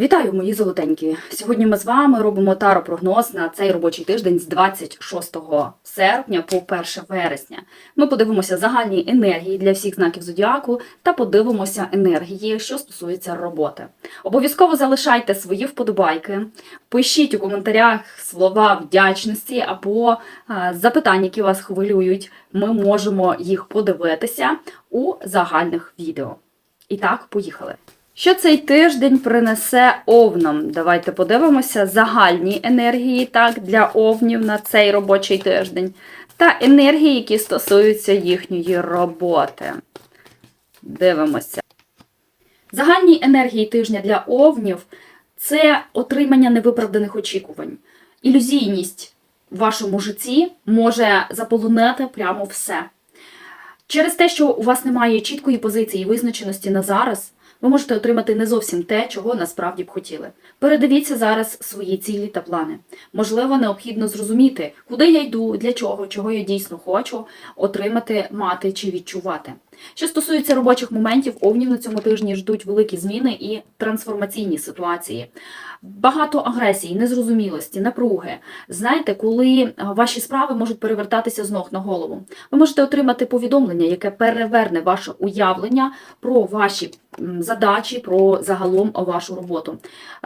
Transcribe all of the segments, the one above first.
Вітаю, мої золотенькі! Сьогодні ми з вами робимо таро-прогноз на цей робочий тиждень з 26 серпня по 1 вересня. Ми подивимося загальні енергії для всіх знаків зодіаку та подивимося енергії, що стосується роботи. Обов'язково залишайте свої вподобайки, пишіть у коментарях слова вдячності або запитання, які вас хвилюють. Ми можемо їх подивитися у загальних відео. І так, поїхали. Що цей тиждень принесе овнам? Давайте подивимося загальні енергії так, для овнів на цей робочий тиждень та енергії, які стосуються їхньої роботи. Дивимося. Загальні енергії тижня для овнів це отримання невиправданих очікувань. Ілюзійність в вашому житті може заполонити прямо все. Через те, що у вас немає чіткої позиції і визначеності на зараз, ви можете отримати не зовсім те, чого насправді б хотіли. Передивіться зараз свої цілі та плани. Можливо, необхідно зрозуміти, куди я йду, для чого, чого я дійсно хочу отримати, мати чи відчувати. Що стосується робочих моментів, овнів на цьому тижні ждуть великі зміни і трансформаційні ситуації. Багато агресії, незрозумілості, напруги. Знаєте, коли е, ваші справи можуть перевертатися з ног на голову. Ви можете отримати повідомлення, яке переверне ваше уявлення про ваші задачі, про загалом вашу роботу.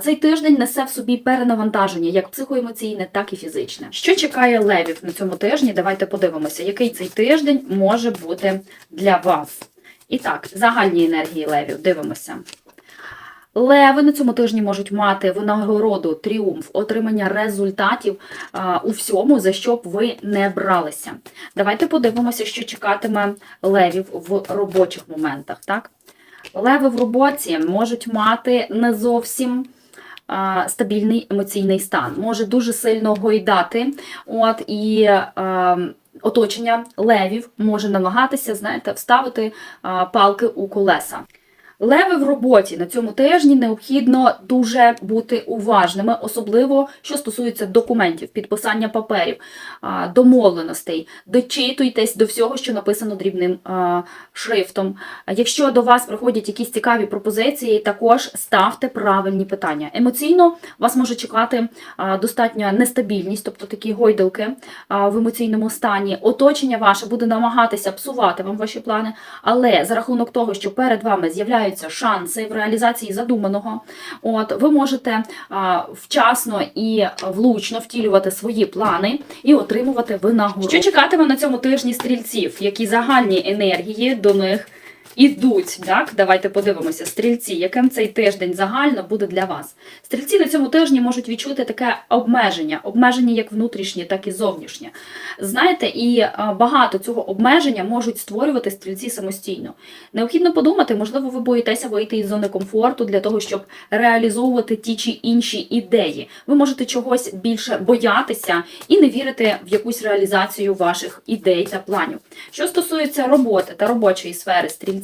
Цей тиждень несе в собі перенавантаження, як психоемоційне, так і фізичне. Що чекає левів на цьому тижні? Давайте подивимося, який цей тиждень може бути для вас. І так, загальні енергії левів. Дивимося. Леви на цьому тижні можуть мати винагороду, тріумф, отримання результатів а, у всьому, за що б ви не бралися. Давайте подивимося, що чекатиме левів в робочих моментах. Так? Леви в роботі можуть мати не зовсім стабільний емоційний стан, може дуже сильно гойдати. От, і а, оточення левів може намагатися, знаєте, вставити палки у колеса. Леви в роботі на цьому тижні необхідно дуже бути уважними, особливо що стосується документів, підписання паперів, домовленостей. Дочитуйтесь до всього, що написано дрібним шрифтом. Якщо до вас приходять якісь цікаві пропозиції, також ставте правильні питання. Емоційно вас може чекати достатня нестабільність, тобто такі гойдалки в емоційному стані. Оточення ваше буде намагатися псувати вам ваші плани, але за рахунок того, що перед вами з'являються шанси в реалізації задуманого, от ви можете а, вчасно і влучно втілювати свої плани і отримувати винагороду. Що чекатиме на цьому тижні стрільців? Які загальні енергії до них ідуть? Так, давайте подивимося. Стрільці, яким цей тиждень загально буде для вас? Стрільці на цьому тижні можуть відчути таке обмеження, обмеження як внутрішнє, так і зовнішнє. Знаєте, і багато цього обмеження можуть створювати стрільці самостійно. Необхідно подумати, можливо, ви боїтеся вийти із зони комфорту для того, щоб реалізовувати ті чи інші ідеї. Ви можете чогось більше боятися і не вірити в якусь реалізацію ваших ідей та планів. Що стосується роботи та робочої сфери стрільців,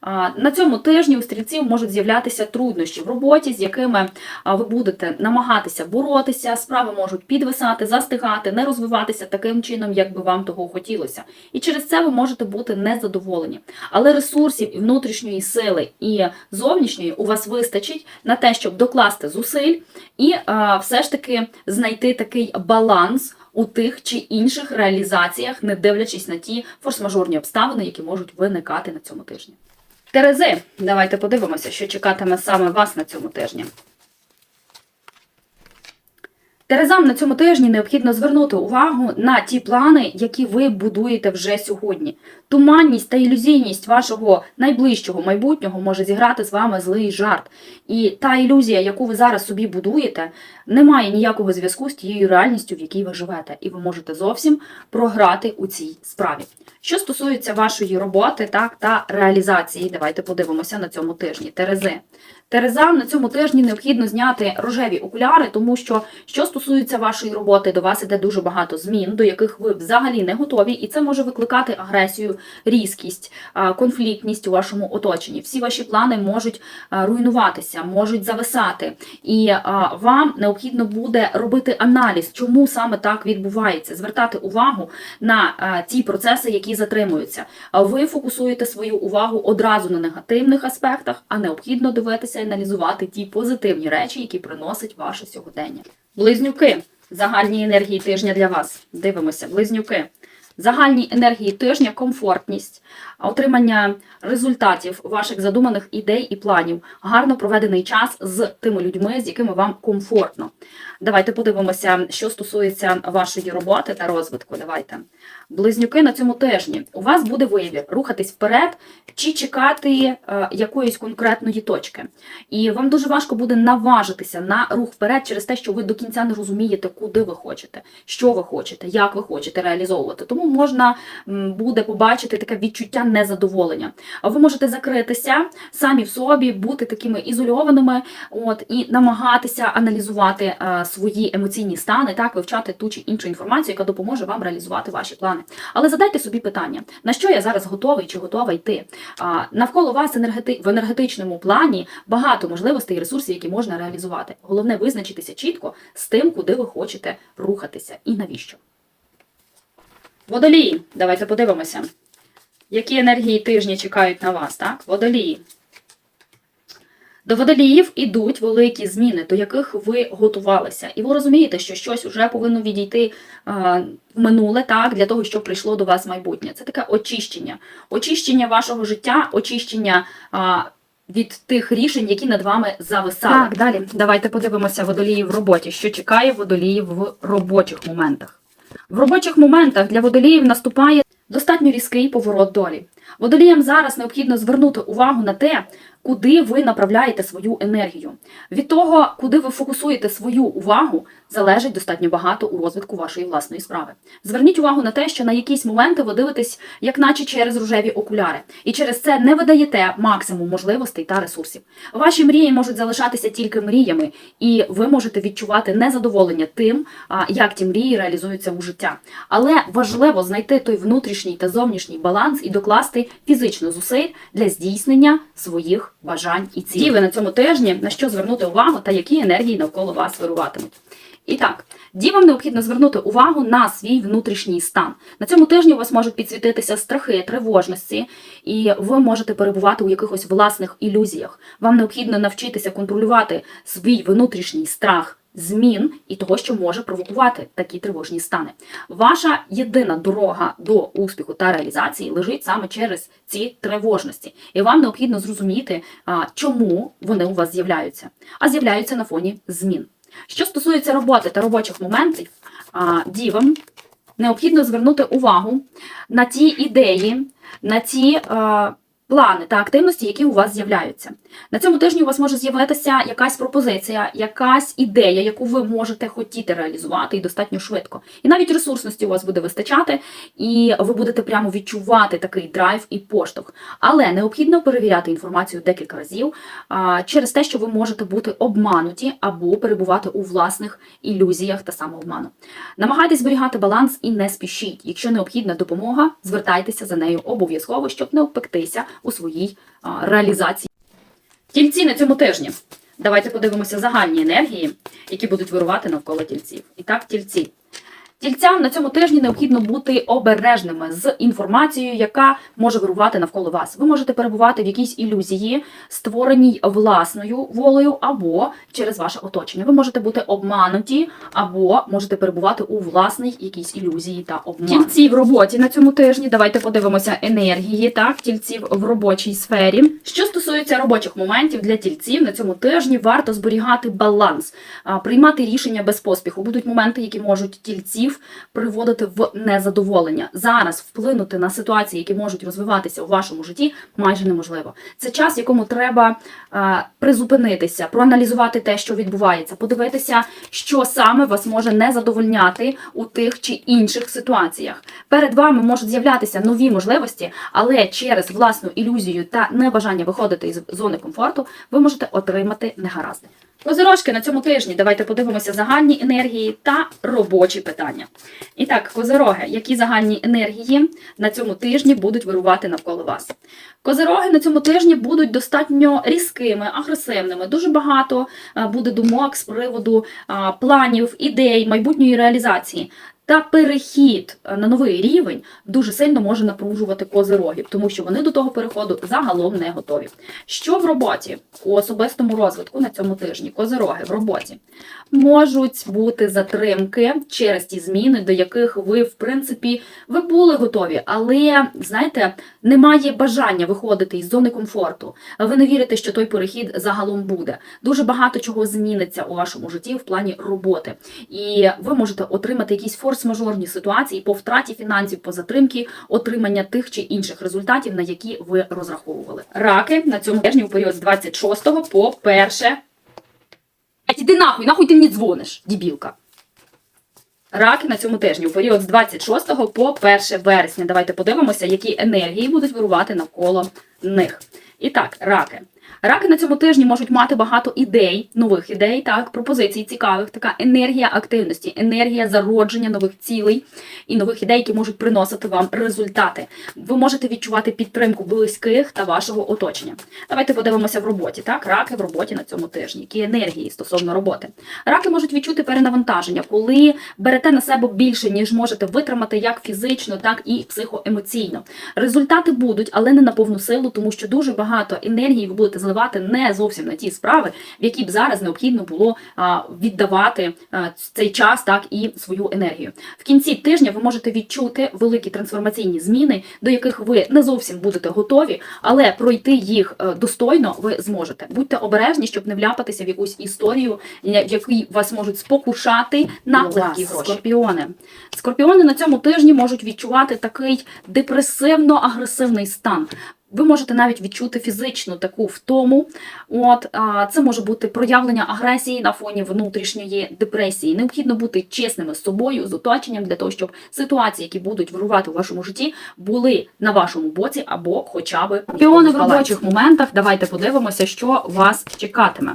а, на цьому тижні у стрільців можуть з'являтися труднощі в роботі, з якими ви будете намагатися боротися, справи можуть підвисати, застигати, не розвиватися таким чином, як би вам того хотілося. І через це ви можете бути незадоволені. Але ресурсів і внутрішньої сили і зовнішньої у вас вистачить на те, щоб докласти зусиль і все ж таки знайти такий баланс. У тих чи інших реалізаціях, не дивлячись на ті форс-мажорні обставини, які можуть виникати на цьому тижні. Терези, давайте подивимося, що чекатиме саме вас на цьому тижні. Терезам на цьому тижні необхідно звернути увагу на ті плани, які ви будуєте вже сьогодні. Туманність та ілюзійність вашого найближчого майбутнього може зіграти з вами злий жарт. І та ілюзія, яку ви зараз собі будуєте, не має ніякого зв'язку з тією реальністю, в якій ви живете, і ви можете зовсім програти у цій справі. Що стосується вашої роботи так, та реалізації, давайте подивимося на цьому тижні. Терези. Терезам на цьому тижні необхідно зняти рожеві окуляри, тому що що стосується вашої роботи, до вас іде дуже багато змін, до яких ви взагалі не готові, і це може викликати агресію, різкість, конфліктність у вашому оточенні. Всі ваші плани можуть руйнуватися, можуть зависати, і вам необхідно буде робити аналіз, чому саме так відбувається, звертати увагу на ті процеси, які затримуються. Ви фокусуєте свою увагу одразу на негативних аспектах, а необхідно дивитися аналізувати ті позитивні речі, які приносить ваше сьогодення. Близнюки. Загальні енергії тижня для вас. Дивимося, близнюки. Загальні енергії тижня, комфортність, отримання результатів ваших задуманих ідей і планів, гарно проведений час з тими людьми, з якими вам комфортно. Давайте подивимося, що стосується вашої роботи та розвитку. Давайте. Близнюки на цьому тижні. У вас буде вибір рухатись вперед чи чекати е, якоїсь конкретної точки. І вам дуже важко буде наважитися на рух вперед через те, що ви до кінця не розумієте, куди ви хочете, що ви хочете, як ви хочете реалізовувати. Тому можна буде побачити таке відчуття незадоволення. Ви можете закритися самі в собі, бути такими ізольованими, от і намагатися аналізувати е, свої емоційні стани, так вивчати ту чи іншу інформацію, яка допоможе вам реалізувати ваші плани. Але задайте собі питання: на що я зараз готовий чи готова йти? Навколо вас енергети... в енергетичному плані багато можливостей і ресурсів, які можна реалізувати. Головне визначитися чітко з тим, куди ви хочете рухатися і навіщо. Водолії, давайте подивимося. Які енергії тижня чекають на вас, так? Водолії. До водоліїв ідуть великі зміни, до яких ви готувалися. І ви розумієте, що щось вже повинно відійти а, в минуле, так, для того, щоб прийшло до вас майбутнє. Це таке очищення. Очищення вашого життя, очищення а, від тих рішень, які над вами зависали. Так, далі. Давайте подивимося водоліїв в роботі. Що чекає водоліїв в робочих моментах? В робочих моментах для водоліїв наступає достатньо різкий поворот долі. Водоліям зараз необхідно звернути увагу на те, куди ви направляєте свою енергію. Від того, куди ви фокусуєте свою увагу, залежить достатньо багато у розвитку вашої власної справи. Зверніть увагу на те, що на якісь моменти ви дивитесь, як наче через рожеві окуляри, і через це не видаєте максимум можливостей та ресурсів. Ваші мрії можуть залишатися тільки мріями, і ви можете відчувати незадоволення тим, як ті мрії реалізуються у життя. Але важливо знайти той внутрішній та зовнішній баланс і докласти фізично зусиль для здійснення своїх бажань і цілей. На цьому тижні на що звернути увагу та які енергії навколо вас вируватимуть. І так, дівам необхідно звернути увагу на свій внутрішній стан. На цьому тижні у вас можуть підсвітитися страхи, тривожності, і ви можете перебувати у якихось власних ілюзіях. Вам необхідно навчитися контролювати свій внутрішній страх. Змін і того, що може провокувати такі тривожні стани. Ваша єдина дорога до успіху та реалізації лежить саме через ці тривожності, і вам необхідно зрозуміти, чому вони у вас з'являються, а з'являються на фоні змін. Що стосується роботи та робочих моментів, дівам необхідно звернути увагу на ті ідеї, на ті плани та активності, які у вас з'являються. На цьому тижні у вас може з'явитися якась пропозиція, якась ідея, яку ви можете хотіти реалізувати і достатньо швидко. І навіть ресурсності у вас буде вистачати, і ви будете прямо відчувати такий драйв і поштовх. Але необхідно перевіряти інформацію декілька разів через те, що ви можете бути обмануті або перебувати у власних ілюзіях та самообману. Намагайтесь зберігати баланс і не спішіть. Якщо необхідна допомога, звертайтеся за нею обов'язково, щоб не обпектися у своїй реалізації. Тільці на цьому тижні. Давайте подивимося загальні енергії, які будуть вирувати навколо тільців. І так, тільці. Тільцям на цьому тижні необхідно бути обережними з інформацією, яка може вирувати навколо вас. Ви можете перебувати в якійсь ілюзії, створеній власною волею або через ваше оточення. Ви можете бути обмануті, або можете перебувати у власній якійсь ілюзії та обмані. Тільці в роботі на цьому тижні. Давайте подивимося енергії, так, тільців в робочій сфері. Що стосується робочих моментів для тільців, на цьому тижні варто зберігати баланс, приймати рішення без поспіху. Будуть моменти, які можуть тільців приводити в незадоволення. Зараз вплинути на ситуації, які можуть розвиватися у вашому житті, майже неможливо. Це час, якому треба а, призупинитися, проаналізувати те, що відбувається, подивитися, що саме вас може не задовольняти у тих чи інших ситуаціях. Перед вами можуть з'являтися нові можливості, але через власну ілюзію та небажання виходити із зони комфорту, ви можете отримати негаразди. Козирожки на цьому тижні. Давайте подивимося загальні енергії та робочі питання. І так, козироги, які загальні енергії на цьому тижні будуть вирувати навколо вас? Козироги на цьому тижні будуть достатньо різкими, агресивними. Дуже багато е, буде думок з приводу планів, ідей, майбутньої реалізації. Та перехід е, на новий рівень дуже сильно може напружувати козирогів, тому що вони до того переходу загалом не готові. Що в роботі у особистому розвитку на цьому тижні? Козироги в роботі можуть бути затримки через ті зміни, до яких ви, в принципі, ви були готові, але знаєте, немає бажання виходити із зони комфорту. Ви не вірите, що той перехід загалом буде. Дуже багато чого зміниться у вашому житті в плані роботи, і ви можете отримати якісь форс-мажорні ситуації по втраті фінансів, по затримки отримання тих чи інших результатів, на які ви розраховували. Раки на цьому тижні у період з 26 по 1 Іди нахуй, нахуй ти мені дзвониш, дібілка. Раки на цьому тижні у період з 26 по 1 вересня. Давайте подивимося, які енергії будуть вирувати навколо них. І так, раки. Раки на цьому тижні можуть мати багато ідей, нових ідей, так, пропозицій цікавих, така енергія активності, енергія зародження нових цілей і нових ідей, які можуть приносити вам результати. Ви можете відчувати підтримку близьких та вашого оточення. Давайте подивимося в роботі. Так, раки в роботі на цьому тижні. Які енергії стосовно роботи? Раки можуть відчути перенавантаження, коли берете на себе більше, ніж можете витримати як фізично, так і психоемоційно. Результати будуть, але не на повну силу, тому що дуже багато енергії ви будете зливати не зовсім на ті справи, в які б зараз необхідно було віддавати цей час, так і свою енергію. В кінці тижня ви можете відчути великі трансформаційні зміни, до яких ви не зовсім будете готові, але пройти їх е, достойно ви зможете. Будьте обережні, щоб не вляпатися в якусь історію, в якій вас можуть спокушати на легкі гроші. Скорпіони. Скорпіони на цьому тижні можуть відчувати такий депресивно-агресивний стан. Ви можете навіть відчути фізичну таку втому. От це може бути проявлення агресії на фоні внутрішньої депресії. Необхідно бути чесними з собою, з оточенням для того, щоб ситуації, які будуть вирувати у вашому житті, були на вашому боці або хоча б піони в робочих моментах. Давайте подивимося, що вас чекатиме.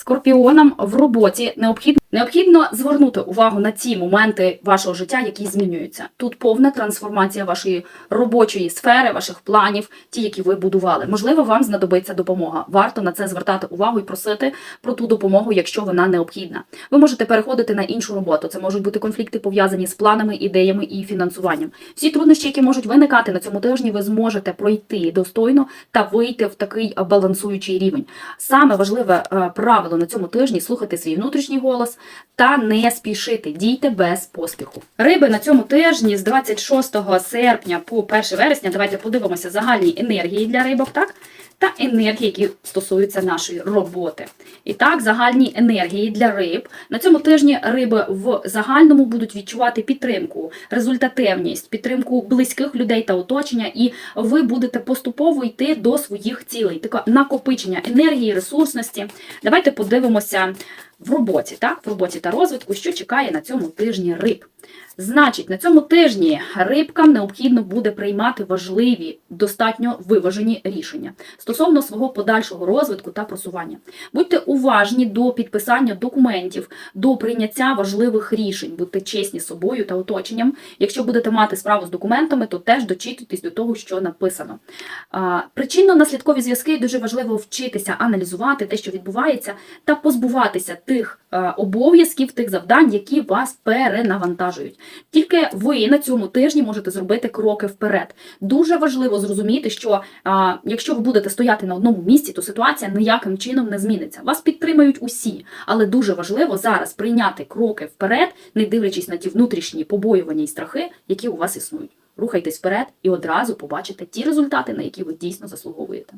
Скорпіонам в роботі необхідно необхідно звернути увагу на ті моменти вашого життя, які змінюються. Тут повна трансформація вашої робочої сфери, ваших планів, ті, які ви будували. Можливо, вам знадобиться допомога. Варто на це звертати увагу і просити про ту допомогу, якщо вона необхідна. Ви можете переходити на іншу роботу. Це можуть бути конфлікти пов'язані з планами, ідеями і фінансуванням. Всі труднощі, які можуть виникати на цьому тижні, ви зможете пройти достойно та вийти в такий балансуючий рівень. Саме важливе е, правило на цьому тижні слухати свій внутрішній голос та не спішити. Дійте без поспіху. Риби на цьому тижні з 26 серпня по 1 вересня. Давайте подивимося загальні енергії для рибок, так? Та енергії, які стосуються нашої роботи. І так, загальні енергії для риб. На цьому тижні риби в загальному будуть відчувати підтримку, результативність, підтримку близьких людей та оточення, і ви будете поступово йти до своїх цілей. Таке накопичення енергії, ресурсності. Давайте подивимося в роботі, так, в роботі та розвитку, що чекає на цьому тижні риб. Значить, на цьому тижні рибкам необхідно буде приймати важливі, достатньо виважені рішення стосовно свого подальшого розвитку та просування. Будьте уважні до підписання документів, до прийняття важливих рішень, будьте чесні з собою та оточенням. Якщо будете мати справу з документами, то теж дочитуйтесь до того, що написано. Причинно-наслідкові зв'язки дуже важливо вчитися аналізувати те, що відбувається, та позбуватися тих обов'язків, тих завдань, які вас перенавантажують. Тільки ви на цьому тижні можете зробити кроки вперед. Дуже важливо зрозуміти, що а, якщо ви будете стояти на одному місці, то ситуація ніяким чином не зміниться. Вас підтримають усі, але дуже важливо зараз прийняти кроки вперед, не дивлячись на ті внутрішні побоювання і страхи, які у вас існують. Рухайтесь вперед і одразу побачите ті результати, на які ви дійсно заслуговуєте.